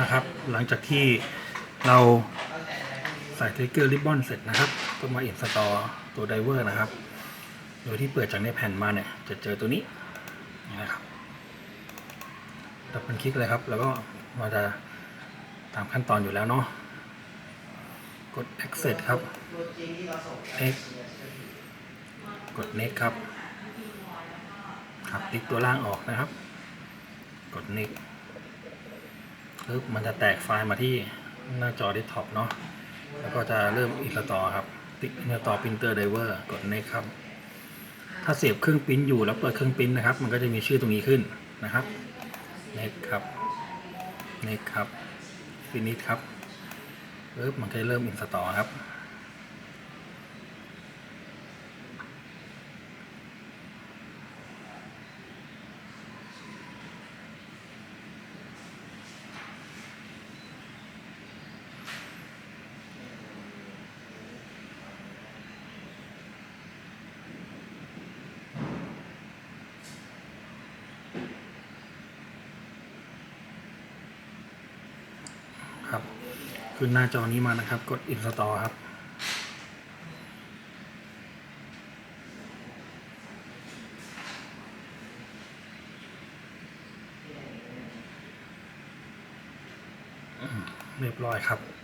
นะครับ หลังจากที่เราใส่ trigger ribbon เสร็จนะครับ ก็มา install ตัว driver นะครับ โดยที่เปิดจากในแผ่นมาเนี่ย จะเจอตัวนี้นะครับดับเบิลคลิกเลยครับ แล้วก็มาจะตามขั้นตอนอยู่แล้วเนาะ กด access ครับ x กด next ครับ ครับติ๊กตัวล่างออกนะครับ กด next ปึ๊บมันจะแตกไฟล์มาที่หน้าจอ desktop เนาะแล้วก็จะเริ่มอินสตอครับติดอินสตอพิมพ์เตอร์ไดเวอร์กด next ครับ ถ้าเสียบเครื่องปิ้นอยู่แล้วเปิดเครื่องปิ้นนะครับ มันก็จะมีชื่อตรงนี้ขึ้นนะครับ next ครับ next ครับ finish ครับปึ๊บมันก็จะเริ่มอินสตอครับครับ ขึ้นหน้าจอนี้มานะครับ กด install ครับ เรียบร้อยครับ